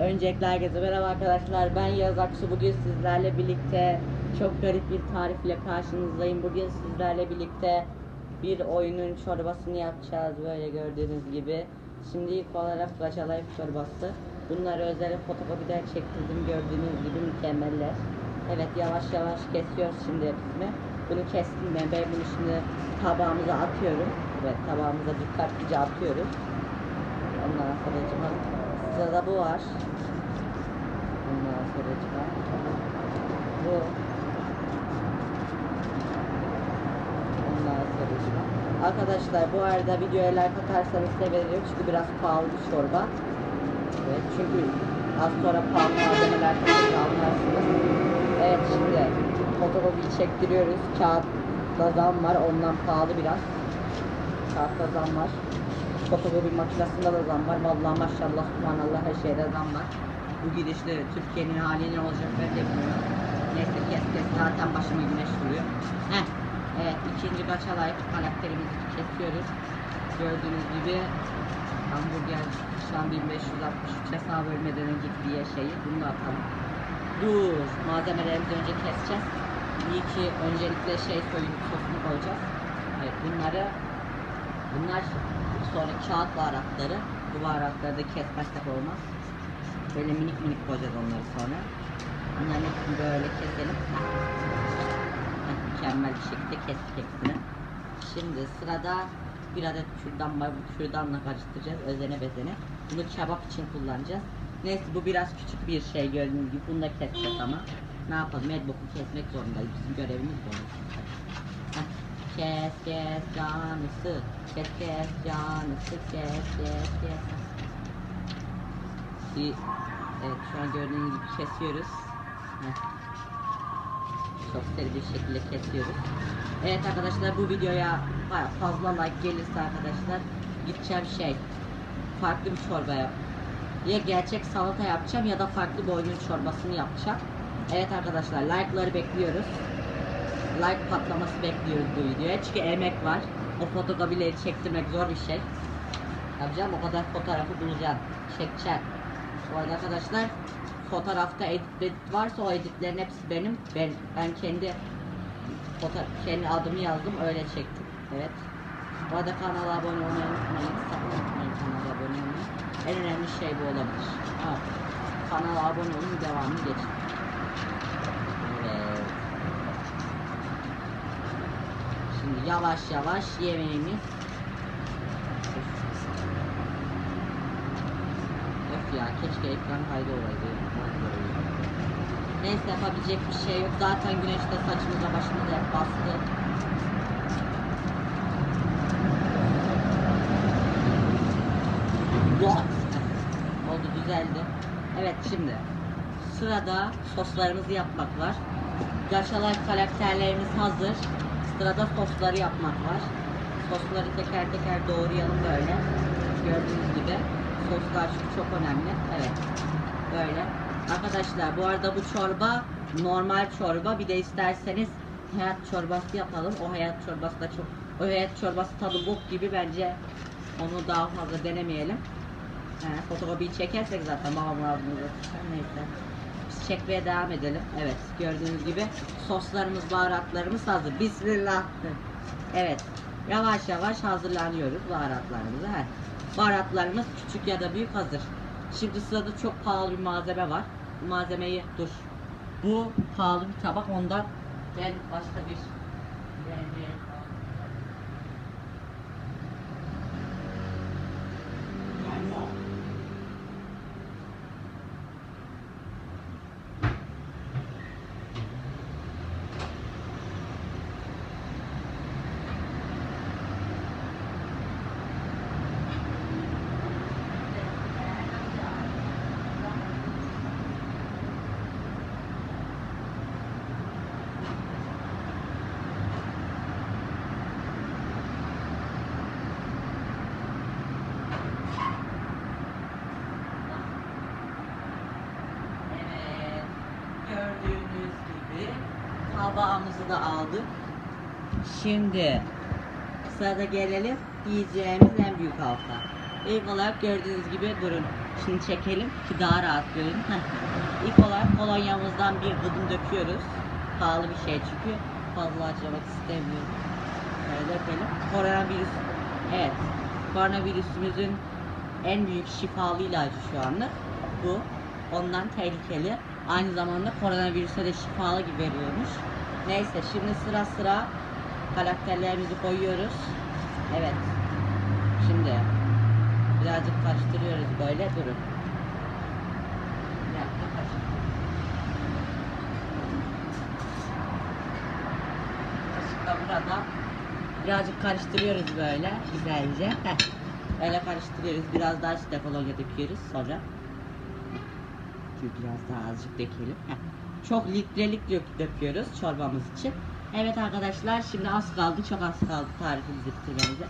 Öncelikle herkese merhaba arkadaşlar. Ben Yağız Aksu. Bugün sizlerle birlikte çok garip bir tarifle karşınızdayım. Bugün sizlerle birlikte bir oyunun çorbasını yapacağız böyle gördüğünüz gibi. Şimdi ilk olarak Gaçalayıp çorbası. Bunları özel fotokopiden çektirdim gördüğünüz gibi mükemmeller. Evet yavaş yavaş kesiyoruz şimdi hepsini. Bunu kestim ben. Ben bunu şimdi tabağımıza atıyorum. Evet tabağımıza dikkatlice atıyoruz. Ondan sonra sırada bu var. Ondan sonra bu. Ondan sonra Arkadaşlar bu arada videoya like atarsanız sevinirim çünkü biraz pahalı bir çorba. Evet çünkü az sonra pahalı malzemeler satın almazsınız. Evet şimdi fotokopi çektiriyoruz. Kağıtta zam var ondan pahalı biraz. Kağıtta zam var. Fotokopi makinesinde de zam var. Vallahi maşallah subhanallah her şeyde zam var. Bu gidişle Türkiye'nin hali ne olacak ben de bilmiyorum. Neyse kes kes zaten başıma güneş vuruyor. Heh. Evet ikinci kaçalay karakterimizi kesiyoruz. Gördüğünüz gibi hamburger şu an 1563 hesabı ölmeden önceki diye şeyi bunu da atalım. Dur malzemelerimizi önce keseceğiz. İyi ki öncelikle şey soyun sosunu koyacağız. Evet bunları bunlar sonra kağıt baharatları. Bu baharatları da kesmezsek olmaz. Böyle minik minik koyacağız onları sonra. Bunların hepsini böyle keselim. Mükemmel bir şekilde kestik hepsini. Şimdi sırada bir adet kürdan var. Bu kürdanla karıştıracağız özene bezene. Bunu kebap için kullanacağız. Neyse bu biraz küçük bir şey gördüğünüz gibi. Bunu da keseceğiz ama. Ne yapalım? El boku kesmek zorundayız. Bizim görevimiz bu. Kes kes canısı. Kes kes canısı. Kes kes kes. Bir, evet şu an gördüğünüz gibi kesiyoruz. Heh. Çok seri bir şekilde kesiyoruz. Evet arkadaşlar bu videoya fazla like gelirse arkadaşlar gideceğim şey farklı bir çorba yap. Ya gerçek salata yapacağım ya da farklı bir oyunun çorbasını yapacağım. Evet arkadaşlar like'ları bekliyoruz. Like patlaması bekliyoruz bu videoya. Çünkü emek var. O fotokopileri çektirmek zor bir şey. Yapacağım o kadar fotoğrafı bulacağım. Çekeceğim. Bu arada arkadaşlar fotoğrafta edit, edit varsa o editlerin hepsi benim. Ben ben kendi foto kendi adımı yazdım öyle çektim. Evet. Bu arada kanala abone olmayı unutmayın. Sakın unutmayın kanala abone olmayı. En önemli şey bu olabilir. Ha. Kanala abone olun devamını geçin. Evet. Şimdi yavaş yavaş yemeğimiz Öf ya keşke ekran kaydı olaydı. Neyse yapabilecek bir şey yok. Zaten güneşte saçımıza başımıza bastı. What? Oldu düzeldi. Evet şimdi sırada soslarımızı yapmak var. Gaşalar karakterlerimiz hazır. Sırada sosları yapmak var. Sosları teker teker doğrayalım böyle. Gördüğünüz gibi. Soslar çok önemli. Evet. Böyle. Arkadaşlar bu arada bu çorba normal çorba. Bir de isterseniz hayat çorbası yapalım. O hayat çorbası da çok o hayat çorbası tadı bok gibi bence onu daha fazla denemeyelim. He, fotokopiyi çekersek zaten babamın ağzını Neyse. Çekmeye devam edelim. Evet gördüğünüz gibi soslarımız baharatlarımız hazır. Bismillah. Evet. Yavaş yavaş hazırlanıyoruz baharatlarımızı. He. Baharatlarımız küçük ya da büyük hazır. Şimdi sırada çok pahalı bir malzeme var. Bu malzemeyi dur. Bu pahalı bir tabak ondan ben başka bir ben bir- Evet. Gibi tabağımızı da aldık. Şimdi sırada gelelim yiyeceğimiz en büyük halka. İlk olarak gördüğünüz gibi durun. Şimdi çekelim ki daha rahat görün. İlk olarak kolonyamızdan bir gıdım döküyoruz. Pahalı bir şey çünkü fazla harcamak istemiyorum. Böyle dökelim. Koronavirüs, evet. Koronavirüsümüzün en büyük şifalı ilacı şu anlık bu. Ondan tehlikeli. Aynı zamanda koronavirüse de şifalı gibi veriyormuş. Neyse şimdi sıra sıra karakterlerimizi koyuyoruz. Evet. Şimdi birazcık karıştırıyoruz böyle durun. Burada birazcık karıştırıyoruz böyle güzelce. Heh. Böyle karıştırıyoruz. Biraz daha işte kolonya döküyoruz sonra. Şimdi biraz daha azıcık dökelim. Çok litrelik dök döküyoruz çorbamız için. Evet arkadaşlar şimdi az kaldı. Çok az kaldı tarifimizi bitirmemize.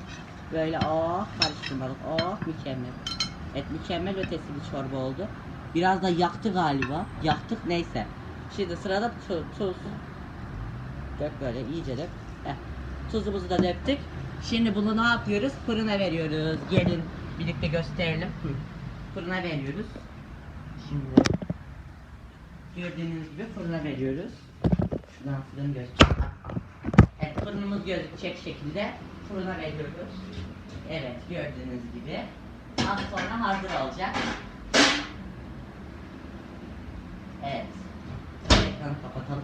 Böyle oh karıştırmadık. Oh mükemmel. Evet mükemmel ötesi bir çorba oldu. Biraz da yaktı galiba. Yaktık neyse. Şimdi sırada tu- tuz. Dök böyle iyice dök. Heh. Tuzumuzu da döktük. Şimdi bunu ne yapıyoruz? Fırına veriyoruz. Gelin birlikte gösterelim. Fırına veriyoruz. Şimdi gördüğünüz gibi fırına veriyoruz. Şuradan fırın göstereyim. Evet fırınımız gözükecek şekilde fırına veriyoruz. Evet gördüğünüz gibi. Az sonra hazır olacak. Evet. Ekranı kapatalım.